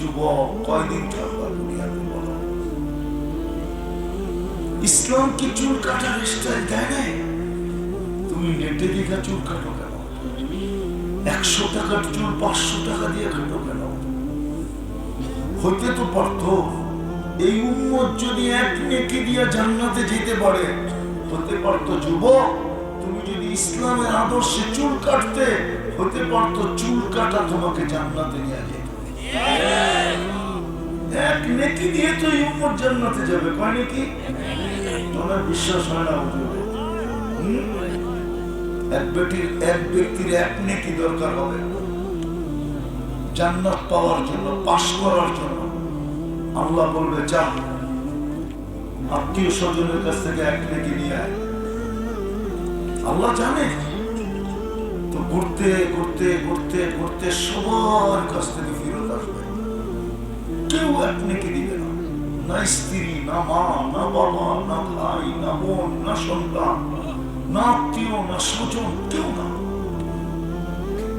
যুবক কয়দিন ইসলাম কি চুল কাটার স্টাইল দেয় তুমি নেটে দেখা চুল কাটো কেন? একশো টাকার চুল পাঁচশো টাকা দিয়ে কাটো কেন? হইতে তো পারত, এই উম্মত যদি এক নেকি দিয়া জান্নাতে যেতে পারে হতে পারত যুবক, তুমি যদি ইসলামের আদর্শে চুল কাটতে হতে পারত চুল কাটা তোমাকে জান্নাতে নিয়ে যেত। এক নেকি দিয়ে তো যাবে, কয় তোমার বিশ্বাস হয় না এক ব্যক্তির এক ব্যক্তির এক নেকি দরকার হবে। জান্নাত পাওয়ার জন্য, পাশ করার জন্য। আল্লাহ বলবে যা আত্মীয় স্বজনের কাছ থেকে এক নেকি নিয়ে আয়। আল্লাহ জানে। তো ঘুরতে ঘুরতে ঘুরতে ঘুরতে সবার কাছ থেকে আসবে কেউ এক নেকি দিবে না। না স্ত্রী, না মা, না বাবা, না ভাই, না বোন, না সন্তান, না আত্মীয়, না স্বজন, কেউ না।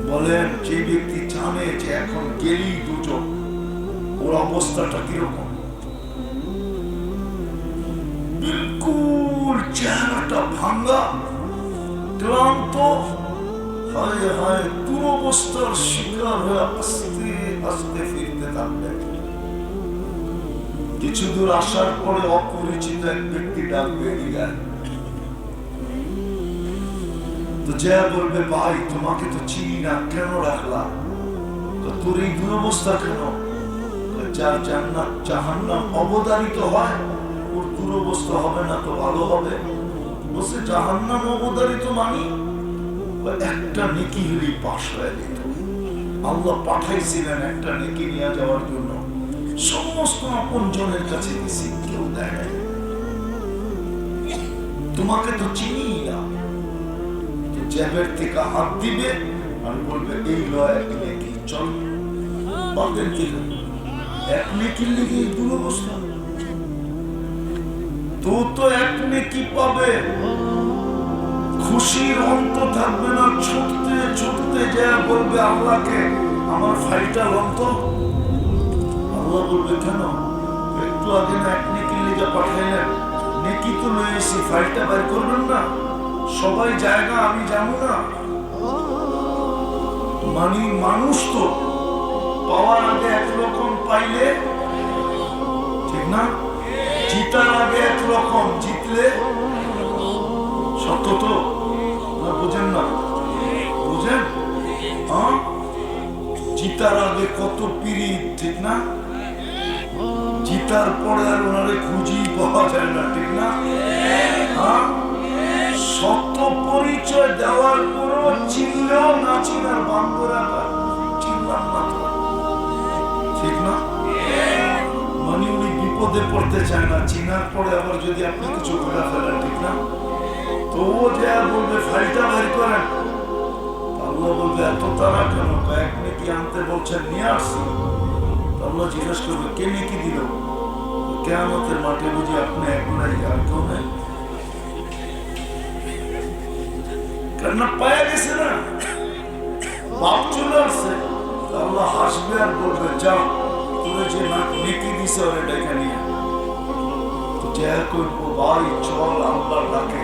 বলেন, যে ব্যক্তি জানে যে এখন গেলেই দুজন, ওর অবস্থাটা কীরকম? বিলকুল চেহারাটা ভাঙ্গা, ক্লান্ত, হায় হায়, দুরবস্থার শিকার হয়ে আস্তে আস্তে ফিরতে থাকবে কিছু দূর আসার পরে অপরিচিত এক ব্যক্তি ডাকবে তো বলবে ভাই, তোমাকে তো চিনি না, কেন তোর এই দুরবস্থা কেন? যার জান্নাত জাহান্নাম অবদারিত হয়, ওর দুরবস্থা হবে না তো ভালো হবে। বলছে জাহান্নাম অবদারিত মানি? একটা নেকি হলেই পাশ হয়ে যেত। আল্লাহ পাঠাইছিলেন একটা নেকি নিয়ে যাওয়ার জন্য। সমস্ত আপন জনের কাছে গেছি কেউ দেয় তোমাকে তো চিনি না। জ্যাবের থেকে হাত দিবে আর বলবে, এই লয় নেকি চল। পাবেন কি এক নেকির লেগে এই দুরবস্থা। তো তো এক নেকি পাবে। খুশির অন্ত থাকবে না, ছুটতে ছুটতে যা বলবে আল্লাহকে, আমার ফাইলটা অন্ত আল্লাহ বলবে কেন? একটু আগে পাঠাইলেন। নেকি তো লয়ে এসে ফাইলটা বের করবেন না। সবাই জায়গা, আমি যাব না। মানে মানুষ তো। পাওয়ার আগে একরকম পাইলে, ঠিক না? জিতার আগে একরকম জিতলে, সত্য তো? না, বোঝেন না। বোঝেন? হ্যাঁ? জিতার আগে কত পিরিত ঠিক না? জিতার পরে আর ওনারে খুঁজি পাওয়া যায় না, ঠিক না? হ্যাঁ? সত্য পরিচয় দেওয়ার পরও চিনলেও না চিনার বান্ধরা চিনলাম না ঠিক না? মানে উনি বিপদে পড়তে চায় না, চিনার পরে আবার যদি আপনি কিছু করে ফেলেন, ঠিক না? তো ও যে আর বলবে, ফাইলটা বের করেন। আল্লাহ বলবে, এত তারা কেন? এক নাকি আনতে বলছেন, নিয়ে আসছি। আল্লাহ জিজ্ঞেস করবে, কে নাকি দিল? কেয়ামতের মাঠে বুঝি আপনি এক আর কেউ নাই। কেননা পায়ে গেছে না। বাপ চলে আসছে। আল্লাহ হাসবে আর বলবে, যা, তোরে যে নেকি দিছে ওর এটা এখানে যা করব, ভাই, চল আল্লাহ ডাকে।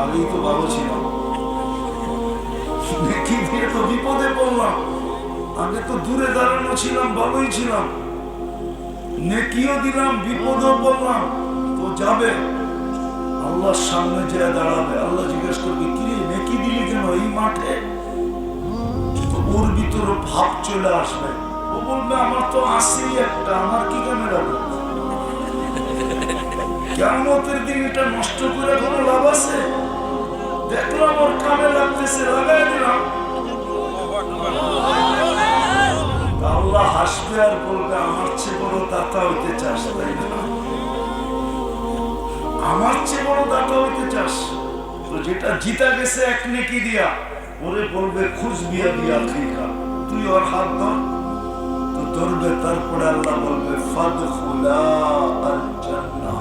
আগেই তো ভালো ছিলাম। নেকি দিয়ে তো বিপদে আগে তো দূরে দাঁড়ানো ছিলাম, ভালোই ছিলাম। নেকিও দিলাম, বিপদও পড়লাম। তো যাবে। আল্লাহর সামনে যে দাঁড়াবে। আল্লাহ জিজ্ঞেস করবে, কিরে, নেকি দিলি কেন এই মাঠে? ওর ভিতরে ভাব চলে আসবে। ও বলবে, আমার তো আসেই একটা, আমার কি রাখব কেমতের দিন এটা নষ্ট করে কোনো লাভ আছে? দেখলাম ওর কামে লাগতেছে লাগাই দিলাম। তা আল্লাহ হাসবে আর বলবে, আমার চেয়ে বড় দাতা হইতে চাস, তাই না? আমার চেয়ে বড় দাতা হইতে চাস? তো যেটা জিতা গেছে এক নেকি দিয়া, ওরে বলবে খুশ বিয়া দিয়া ঠিকা তুই ওর হাত ধর, তো ধরবে, তারপরে আল্লাহ বলবে ফাদ খুলা আল জান্নাহ